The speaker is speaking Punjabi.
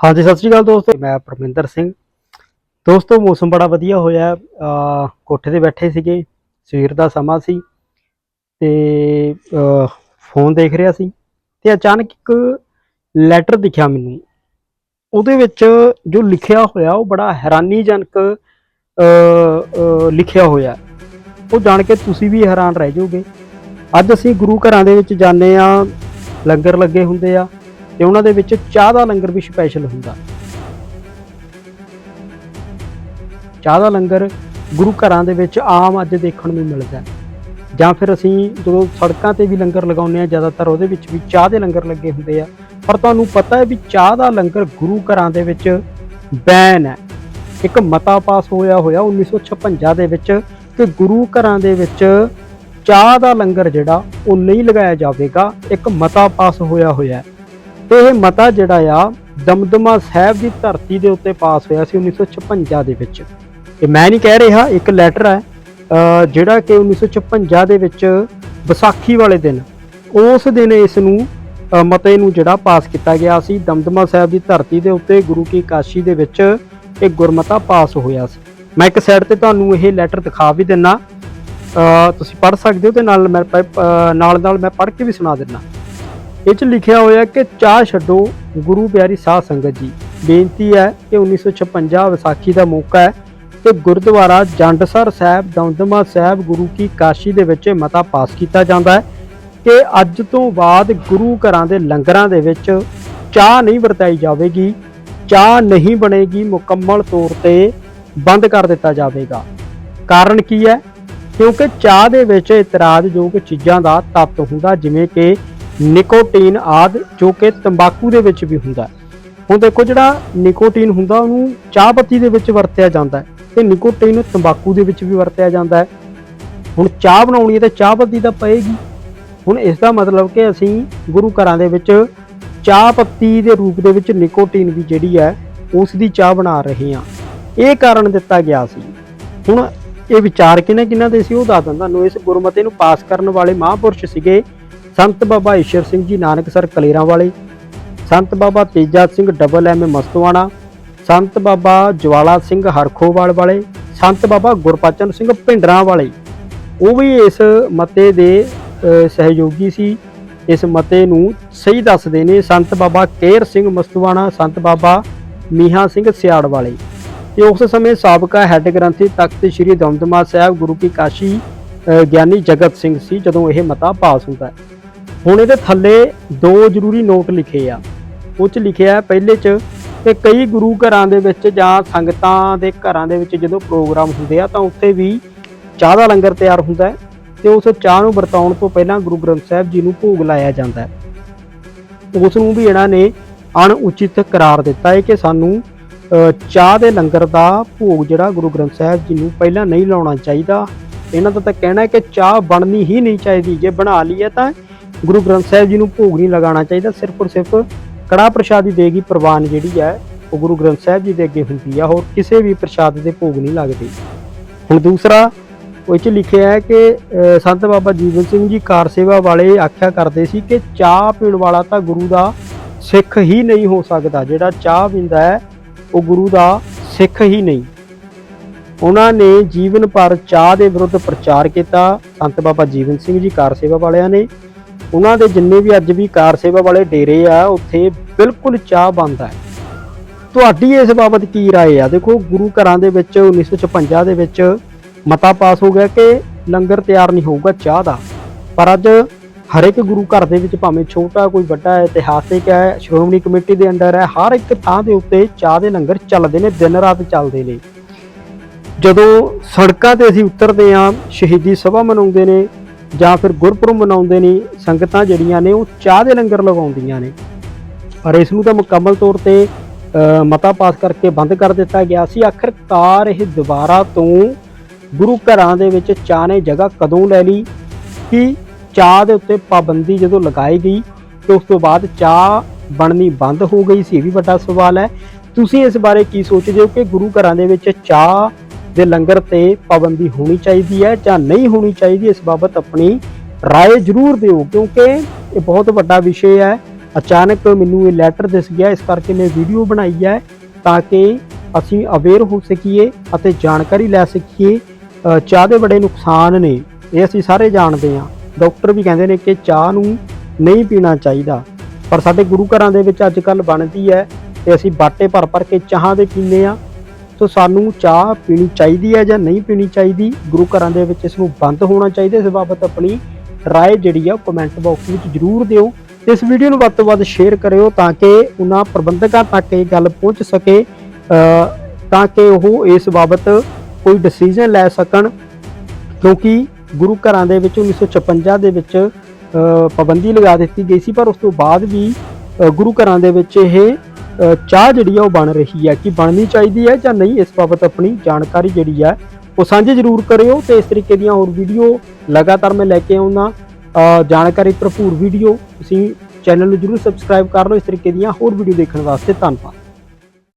ਹਾਂਜੀ, ਸਤਿ ਸ਼੍ਰੀ ਅਕਾਲ ਦੋਸਤੋ। ਮੈਂ ਪਰਮਿੰਦਰ ਸਿੰਘ। ਦੋਸਤੋ, ਮੌਸਮ ਬੜਾ ਵਧੀਆ ਹੋਇਆ ਕੋਠੇ ਤੇ ਬੈਠੇ ਸੀਗੇ। ਸਵੇਰ ਦਾ ਸਮਾਂ ਸੀ ਤੇ ਫੋਨ ਦੇਖ ਰਿਹਾ ਸੀ ਤੇ ਅਚਾਨਕ ਇੱਕ ਲੈਟਰ ਦਿਖਿਆ ਮੈਨੂੰ। ਉਹਦੇ ਵਿੱਚ ਜੋ ਲਿਖਿਆ ਹੋਇਆ, ਉਹ ਬੜਾ ਹੈਰਾਨੀਜਨਕ ਲਿਖਿਆ ਹੋਇਆ ਉਹ ਜਾਣ ਕੇ ਤੁਸੀਂ ਵੀ ਹੈਰਾਨ ਰਹਿ ਜਾਓਗੇ। ਅੱਜ ਅਸੀਂ ਗੁਰੂ ਘਰਾਂ ਦੇ ਵਿੱਚ ਜਾਂਦੇ ਆ ਲੰਗਰ ਲੱਗੇ ਹੁੰਦੇ ਆ। ਤੇ ਉਹਨਾਂ ਦੇ ਵਿੱਚ ਚਾਹ ਦਾ ਲੰਗਰ ਵੀ ਸਪੈਸ਼ਲ ਹੁੰਦਾ। ਚਾਹ ਦਾ ਲੰਗਰ ਗੁਰੂ ਘਰਾਂ ਦੇ ਵਿੱਚ ਆਮ ਅੱਜ ਦੇਖਣ ਨੂੰ ਮਿਲਦਾ ਜਾਂ ਫਿਰ ਅਸੀਂ ਜਦੋਂ ਸੜਕਾਂ ਤੇ ਵੀ ਲੰਗਰ ਲਗਾਉਂਦੇ ਆ ਜ਼ਿਆਦਾਤਰ ਉਹਦੇ ਵਿੱਚ ਵੀ ਚਾਹ ਦੇ ਲੰਗਰ ਲੱਗੇ ਹੁੰਦੇ ਆ। ਪਰ ਤੁਹਾਨੂੰ ਪਤਾ ਹੈ ਵੀ ਚਾਹ ਦਾ ਲੰਗਰ ਗੁਰੂ ਘਰਾਂ ਦੇ ਵਿੱਚ ਬੈਨ ਹੈ। ਇੱਕ ਮਤਾ ਪਾਸ ਹੋਇਆ ਹੋਇਆ 1956 ਦੇ ਵਿੱਚ ਕਿ ਗੁਰੂ ਘਰਾਂ ਦੇ ਵਿੱਚ ਚਾਹ ਦਾ ਲੰਗਰ ਜਿਹੜਾ ਉਹ ਨਹੀਂ ਲਗਾਇਆ ਜਾਵੇਗਾ। ਇੱਕ ਮਤਾ ਪਾਸ ਹੋਇਆ ਹੋਇਆ ਹੈ। ਤੇ ਇਹ ਮਤਾ ਜਿਹੜਾ ਆ, ਦਮਦਮਾ ਸਾਹਿਬ ਦੀ ਧਰਤੀ ਦੇ ਉੱਤੇ ਪਾਸ ਹੋਇਆ ਸੀ 1956 ਦੇ ਵਿੱਚ। ਇਹ ਮੈਂ ਨਹੀਂ ਕਹਿ ਰਿਹਾ, ਇੱਕ ਲੈਟਰ ਹੈ ਜਿਹੜਾ ਕਿ 1956 ਦੇ ਵਿੱਚ ਵਿਸਾਖੀ ਵਾਲੇ ਦਿਨ, ਉਸ ਦਿਨ ਇਸ ਨੂੰ ਮਤੇ ਨੂੰ ਜਿਹੜਾ ਪਾਸ ਕੀਤਾ ਗਿਆ ਸੀ। ਦਮਦਮਾ ਸਾਹਿਬ ਦੀ ਧਰਤੀ ਦੇ ਉੱਤੇ ਗੁਰੂ ਕੀ ਕਾਸ਼ੀ ਦੇ ਵਿੱਚ ਇਹ ਗੁਰਮਤਾ ਪਾਸ ਹੋਇਆ ਸੀ। ਮੈਂ ਇੱਕ ਸਾਈਡ ਤੇ ਤੁਹਾਨੂੰ ਇਹ ਲੈਟਰ ਦਿਖਾ ਵੀ ਦਿੰਨਾ। ਤੁਸੀਂ ਪੜ੍ਹ ਸਕਦੇ ਹੋ ਤੇ ਨਾਲ ਮੈਂ ਪ- ਨਾਲ ਨਾਲ ਮੈਂ ਪੜ੍ਹ ਕੇ ਵੀ ਸੁਣਾ ਦਿੰਨਾ। ਇਹ ਚ ਲਿਖਿਆ ਹੋਇਆ ਕਿ ਚਾਹ ਛੱਡੋ, ਗੁਰੂ ਪਿਆਰੀ ਸਾਧ ਸੰਗਤ ਜੀ। ਬੇਨਤੀ ਹੈ ਕਿ 1956 ਵਿਸਾਖੀ ਦਾ ਮੌਕਾ ਹੈ ਤੇ ਗੁਰਦੁਆਰਾ ਜੰਡਸਰ ਸਾਹਿਬ, ਦਮਦਮਾ ਸਾਹਿਬ, ਗੁਰੂ ਕੀ ਕਾਸ਼ੀ ਦੇ ਵਿੱਚ ਮਤਾ ਪਾਸ ਕੀਤਾ ਜਾਂਦਾ ਹੈ ਕਿ ਅੱਜ ਤੋਂ ਬਾਅਦ ਗੁਰੂ ਘਰਾਂ ਦੇ ਲੰਗਰਾਂ ਦੇ ਵਿੱਚ ਚਾਹ ਨਹੀਂ ਵਰਤਾਈ ਜਾਵੇਗੀ, ਚਾਹ ਨਹੀਂ ਬਣੇਗੀ ਮੁਕੰਮਲ ਤੌਰ ਤੇ ਬੰਦ ਕਰ ਦਿੱਤਾ ਜਾਵੇਗਾ। ਕਾਰਨ ਕੀ ਹੈ? ਕਿਉਂਕਿ ਚਾਹ ਦੇ ਵਿੱਚ ਇਤਰਾਜ਼ਯੋਗ ਚੀਜ਼ਾਂ ਦਾ ਤੱਤ ਹੁੰਦਾ, ਜਿਵੇਂ ਕਿ ਨਿਕੋਟੀਨ ਆਦ, ਜੋ ਕਿ ਤੰਬਾਕੂ ਦੇ ਵਿੱਚ ਵੀ ਹੁੰਦਾ ਹੁਣ ਦੇਖੋ ਜਿਹੜਾ ਨਿਕੋਟੀਨ ਹੁੰਦਾ, ਉਹਨੂੰ ਚਾਹ ਪੱਤੀ ਦੇ ਵਿੱਚ ਵਰਤਿਆ ਜਾਂਦਾ ਹੈ ਤੇ ਨਿਕੋਟੀਨ ਤੰਬਾਕੂ ਦੇ ਵਿੱਚ ਵੀ ਵਰਤਿਆ ਜਾਂਦਾ ਹੈ। ਹੁਣ ਚਾਹ ਬਣਾਉਣੀ ਹੈ ਤੇ ਚਾਹ ਪੱਤੀ ਤਾਂ ਪਏਗੀ। ਹੁਣ ਇਸ ਦਾ ਮਤਲਬ ਕਿ ਅਸੀਂ ਗੁਰੂ ਘਰਾਂ ਦੇ ਵਿੱਚ ਚਾਹ ਪੱਤੀ ਦੇ ਰੂਪ ਦੇ ਵਿੱਚ ਨਿਕੋਟੀਨ ਵੀ ਜਿਹੜੀ ਹੈ, ਉਸ ਦੀ ਚਾਹ ਬਣਾ ਰਹੇ ਹਾਂ। ਇਹ ਕਾਰਨ ਦਿੱਤਾ ਗਿਆ ਸੀ। ਹੁਣ ਇਹ ਵਿਚਾਰ ਕਿਹਨਾਂ ਕਿਹਨਾਂ ਦੇ ਸੀ, ਉਹ ਦੱਸ ਦਿੰਦਾ। ਤੁਹਾਨੂੰ ਇਸ ਗੁਰਮਤੇ ਨੂੰ ਪਾਸ ਕਰਨ ਵਾਲੇ ਮਹਾਂਪੁਰਸ਼ ਸੀਗੇ ਸੰਤ ਬਾਬਾ ਈਸ਼ਰ ਸਿੰਘ ਜੀ ਨਾਨਕ ਸਰ ਕਲੇਰਾਂ ਵਾਲੇ ਸੰਤ ਬਾਬਾ ਤੇਜਾ ਸਿੰਘ ਡਬਲ ਐਮ ਮਸਤਵਾਣਾ, ਸੰਤ ਬਾਬਾ ਜਵਾਲਾ ਸਿੰਘ ਹਰਖੋਵਾਲ ਵਾਲੇ ਸੰਤ ਬਾਬਾ ਗੁਰਪਚਨ ਸਿੰਘ ਭਿੰਡਰਾਂ ਵਾਲੇ ਉਹ ਵੀ ਇਸ ਮਤੇ ਦੇ ਸਹਿਯੋਗੀ ਸੀ। ਇਸ ਮਤੇ ਨੂੰ ਸਹੀ ਦੱਸਦੇ ਨੇ ਸੰਤ ਬਾਬਾ ਕੇਰ ਸਿੰਘ ਮਸਤਵਾਣਾ, ਸੰਤ ਬਾਬਾ ਮੀਹਾ ਸਿੰਘ ਸਿਆੜ ਵਾਲੇ ਤੇ ਉਸ ਸਮੇਂ ਸਾਬਕਾ ਹੈੱਡ ਗ੍ਰੰਥੀ ਤਖਤ ਸ੍ਰੀ ਦਮਦਮਾ ਸਾਹਿਬ ਗੁਰੂ ਕੀ ਕਾਸ਼ੀ ਗਿਆਨੀ ਜਗਤ ਸਿੰਘ ਸੀ, ਜਦੋਂ ਇਹ ਮਤਾ ਪਾਸ ਹੁੰਦਾ ਹੈ। ਹੁਣ ਇਹਦੇ ਥੱਲੇ ਦੋ ਜ਼ਰੂਰੀ ਨੋਟ ਲਿਖੇ ਆ। ਉਹ ਚ ਲਿਖਿਆ ਪਹਿਲੇ ਚ ਕਿ ਕਈ ਗੁਰੂ ਘਰਾਂ ਦੇ ਵਿੱਚ ਜਾਂ ਸੰਗਤਾਂ ਦੇ ਘਰਾਂ ਦੇ ਵਿੱਚ ਜਦੋਂ ਪ੍ਰੋਗਰਾਮ ਹੁੰਦੇ ਆ ਤਾਂ ਉੱਥੇ ਵੀ ਚਾਹ ਦਾ ਲੰਗਰ ਤਿਆਰ ਹੁੰਦਾ ਹੈ ਤੇ ਉਸ ਚਾਹ ਨੂੰ ਵਰਤਾਉਣ ਤੋਂ ਪਹਿਲਾਂ ਗੁਰੂ ਗ੍ਰੰਥ ਸਾਹਿਬ ਜੀ ਨੂੰ ਭੋਗ ਲਾਇਆ ਜਾਂਦਾ ਹੈ। ਉਸ ਨੂੰ ਵੀ ਇਹਨਾਂ ਨੇ ਅਣਉਚਿਤ ਕਰਾਰ ਦਿੱਤਾ ਹੈ ਕਿ ਸਾਨੂੰ ਚਾਹ ਦੇ ਲੰਗਰ ਦਾ ਭੋਗ ਜਿਹੜਾ ਗੁਰੂ ਗ੍ਰੰਥ ਸਾਹਿਬ ਜੀ ਨੂੰ ਪਹਿਲਾਂ ਨਹੀਂ ਲਾਉਣਾ ਚਾਹੀਦਾ। ਇਹਨਾਂ ਦਾ ਤਾਂ ਕਹਿਣਾ ਹੈ ਕਿ ਚਾਹ ਬਣਨੀ ਹੀ ਨਹੀਂ ਚਾਹੀਦੀ। ਜੇ ਬਣਾ ਲਈ ਹੈ ਤਾਂ ਗੁਰੂ ਗ੍ਰੰਥ ਸਾਹਿਬ ਜੀ ਨੂੰ ਭੋਗ ਨਹੀਂ ਲਗਾਉਣਾ ਚਾਹੀਦਾ, ਸਿਰਫ ਔਰ ਸਿਰਫ ਕੜਾ ਪ੍ਰਸ਼ਾਦੀ ਦੇਗੀ ਪ੍ਰਵਾਨ ਜਿਹੜੀ ਹੈ, ਉਹ ਗੁਰੂ ਗ੍ਰੰਥ ਸਾਹਿਬ ਜੀ ਦੇ ਅੱਗੇ ਹੁੰਦੀ ਆ, ਹੋਰ ਕਿਸੇ ਵੀ ਪ੍ਰਸ਼ਾਦ ਦੇ ਭੋਗ ਨਹੀਂ ਲੱਗਦੇ। ਹੁਣ ਦੂਸਰਾ, ਉਹ 'ਚ ਲਿਖਿਆ ਹੈ ਕਿ ਸੰਤ ਬਾਬਾ ਜੀਵਨ ਸਿੰਘ ਜੀ ਕਾਰ ਸੇਵਾ ਵਾਲੇ ਆਖਿਆ ਕਰਦੇ ਸੀ ਕਿ ਚਾਹ ਪੀਣ ਵਾਲਾ ਤਾਂ ਗੁਰੂ ਦਾ ਸਿੱਖ ਹੀ ਨਹੀਂ ਹੋ ਸਕਦਾ, ਜਿਹੜਾ ਚਾਹ ਪੀਂਦਾ ਹੈ, ਉਹ ਗੁਰੂ ਦਾ ਸਿੱਖ ਹੀ ਨਹੀਂ। ਉਹਨਾਂ ਨੇ ਜੀਵਨ ਭਰ ਚਾਹ ਦੇ ਵਿਰੁੱਧ ਪ੍ਰਚਾਰ ਕੀਤਾ। ਸੰਤ ਬਾਬਾ ਜੀਵਨ ਸਿੰਘ ਜੀ ਕਾਰ ਸੇਵਾ ਵਾਲਿਆਂ ਨੇ ਉਹਨਾਂ ਦੇ ਜਿੰਨੇ ਵੀ ਅੱਜ ਵੀ ਕਾਰ ਸੇਵਾ ਵਾਲੇ ਡੇਰੇ ਆ ਉੱਥੇ ਬਿਲਕੁਲ ਚਾਹ ਬੰਦ ਹੈ ਤੁਹਾਡੀ ਇਸ ਬਾਬਤ ਕੀ رائے ਆ ਦੇਖੋ ਗੁਰੂ ਘਰਾਂ ਦੇ ਵਿੱਚ 1956 ਦੇ ਵਿੱਚ ਮਤਾ ਪਾਸ ਹੋ ਗਿਆ ਕਿ ਲੰਗਰ ਤਿਆਰ ਨਹੀਂ ਹੋਊਗਾ ਚਾਹ ਦਾ ਪਰ ਅੱਜ ਹਰ ਇੱਕ ਗੁਰੂ ਘਰ ਦੇ ਵਿੱਚ ਭਾਵੇਂ ਛੋਟਾ ਕੋਈ ਵੱਡਾ ਹੈ, ਇਤਿਹਾਸਿਕ ਹੈ ਸ਼੍ਰੋਮਣੀ ਕਮੇਟੀ ਦੇ ਅੰਡਰ ਹੈ ਹਰ ਇੱਕ ਥਾਂ ਦੇ ਉੱਤੇ ਚਾਹ ਦੇ ਲੰਗਰ ਚੱਲਦੇ ਨੇ ਦਿਨ ਰਾਤ ਚੱਲਦੇ ਨੇ ਜਦੋਂ ਸੜਕਾਂ ਤੇ ਅਸੀਂ ਉਤਰਦੇ ਹਾਂ ਸ਼ਹੀਦੀ ਸਭਾ ਮਨਾਉਂਦੇ ਨੇ ਜਾਂ ਫਿਰ ਗੁਰਪੁਰਬ ਮਨਾਉਂਦੇ ਨੇ, ਸੰਗਤਾਂ ਜਿਹੜੀਆਂ ਨੇ, ਉਹ ਚਾਹ ਦੇ ਲੰਗਰ ਲਗਾਉਂਦੀਆਂ ਨੇ। ਪਰ ਇਸ ਨੂੰ ਤਾਂ ਮੁਕੰਮਲ ਤੌਰ ਤੇ ਮਤਾ ਪਾਸ ਕਰਕੇ ਬੰਦ ਕਰ ਦਿੱਤਾ ਗਿਆ ਸੀ। ਆਖਰਕਾਰ ਇਹ ਦੁਬਾਰਾ ਤੋਂ ਗੁਰੂ ਘਰਾਂ ਦੇ ਵਿੱਚ ਚਾਹ ਨੇ ਜਗ੍ਹਾ ਕਦੋਂ ਲੈ ਲਈ? ਕਿ ਚਾਹ ਦੇ ਉੱਤੇ ਪਾਬੰਦੀ ਜਦੋਂ ਲਗਾਈ ਗਈ, ਤੇ ਉਸ ਤੋਂ ਬਾਅਦ ਚਾਹ ਬਣਨੀ ਬੰਦ ਹੋ ਗਈ ਸੀ, ਇਹ ਵੀ ਵੱਡਾ ਸਵਾਲ ਹੈ। ਤੁਸੀਂ ਇਸ ਬਾਰੇ ਕੀ ਸੋਚਦੇ ਹੋ ਕਿ ਗੁਰੂ ਘਰਾਂ ਦੇ ਵਿੱਚ ਚਾਹ ਦੇ ਲੰਗਰ ਤੇ ਪਾਬੰਦੀ ਹੋਣੀ ਚਾਹੀਦੀ ਹੈ ਜਾਂ ਨਹੀਂ ਹੋਣੀ ਚਾਹੀਦੀ ਇਸ ਬਾਬਤ ਆਪਣੀ رائے ਜ਼ਰੂਰ ਦਿਓ ਕਿਉਂਕਿ ਇਹ ਬਹੁਤ ਵੱਡਾ ਵਿਸ਼ੇ ਹੈ ਅਚਾਨਕ ਮੈਨੂੰ ਇਹ ਲੈਟਰ ਦਿਸ ਗਿਆ ਇਸ ਕਰਕੇ ਮੈਂ ਵੀਡੀਓ ਬਣਾਈ ਹੈ ਤਾਂ ਕਿ ਅਸੀਂ ਅਵੇਅਰ ਹੋ ਸਕੀਏ ਅਤੇ ਜਾਣਕਾਰੀ ਲੈ ਸਕੀਏ ਅ, ਚਾਹ ਦੇ ਬੜੇ ਨੁਕਸਾਨ ਨੇ ਇਹ ਅਸੀਂ ਸਾਰੇ ਜਾਣਦੇ ਹਾਂ ਡਾਕਟਰ ਵੀ ਕਹਿੰਦੇ ਨੇ ਕਿ ਚਾਹ ਨੂੰ ਨਹੀਂ ਪੀਣਾ ਚਾਹੀਦਾ ਪਰ ਸਾਡੇ ਗੁਰੂ ਘਰਾਂ ਦੇ ਵਿੱਚ ਅੱਜ ਕੱਲ ਬਣਦੀ ਹੈ ਤੇ ਅਸੀਂ ਬਾਟੇ ਭਰ ਭਰ ਕੇ ਚਾਹਾਂ ਦੇ ਪੀਂਦੇ ਆ ਸੋ ਸਾਨੂੰ ਚਾਹ ਪੀਣੀ ਚਾਹੀਦੀ ਹੈ ਜਾਂ ਨਹੀਂ ਪੀਣੀ ਚਾਹੀਦੀ, ਗੁਰੂ ਘਰਾਂ ਦੇ ਵਿੱਚ ਇਸ ਨੂੰ ਬੰਦ ਹੋਣਾ ਚਾਹੀਦਾ, ਇਸ ਬਾਬਤ ਆਪਣੀ ਰਾਏ ਜਿਹੜੀ ਆ ਕਮੈਂਟ ਬਾਕਸ ਵਿੱਚ ਜਰੂਰ ਦਿਓ। ਇਸ ਵੀਡੀਓ ਨੂੰ ਵੱਧ ਤੋਂ ਵੱਧ ਸ਼ੇਅਰ ਕਰਿਓ ਤਾਂ ਕਿ ਉਹਨਾਂ ਪ੍ਰਬੰਧਕਾਂ ਤੱਕ ਇਹ ਗੱਲ ਪਹੁੰਚ ਸਕੇ ਤਾਂ ਕਿ ਉਹ ਇਸ ਬਾਬਤ ਕੋਈ ਡਿਸੀਜਨ ਲੈ ਸਕਣ। ਕਿਉਂਕਿ ਗੁਰੂ ਘਰਾਂ ਦੇ ਵਿੱਚ 1956 ਦੇ ਵਿੱਚ ਪਾਬੰਦੀ ਲਗਾ ਦਿੱਤੀ ਗਈ ਸੀ, ਪਰ ਉਸ ਤੋਂ ਬਾਅਦ ਵੀ ਗੁਰੂ ਘਰਾਂ ਦੇ ਵਿੱਚ ਇਹ ਚਾਹ ਜਿਹੜੀ ਆ ਉਹ ਬਣ ਰਹੀ ਹੈ ਕਿ ਬਣਨੀ ਚਾਹੀਦੀ ਹੈ ਜਾਂ ਨਹੀਂ, ਇਸ ਬਾਬਤ ਆਪਣੀ ਜਾਣਕਾਰੀ ਜਿਹੜੀ ਹੈ ਉਹ ਸਾਂਝੀ ਜ਼ਰੂਰ ਕਰਿਓ ਤੇ ਇਸ ਤਰੀਕੇ ਦੀਆਂ ਹੋਰ ਵੀਡੀਓ ਲਗਾਤਾਰ ਮੈਂ ਲੈ ਕੇ ਆਉਣਾ ਜਾਣਕਾਰੀ ਭਰਪੂਰ ਵੀਡੀਓ ਤੁਸੀਂ ਚੈਨਲ ਨੂੰ ਜ਼ਰੂਰ ਸਬਸਕ੍ਰਾਈਬ ਕਰ ਲਓ। ਇਸ ਤਰੀਕੇ ਦੀਆਂ ਹੋਰ ਵੀਡੀਓ ਦੇਖਣ ਵਾਸਤੇ ਧੰਨਵਾਦ।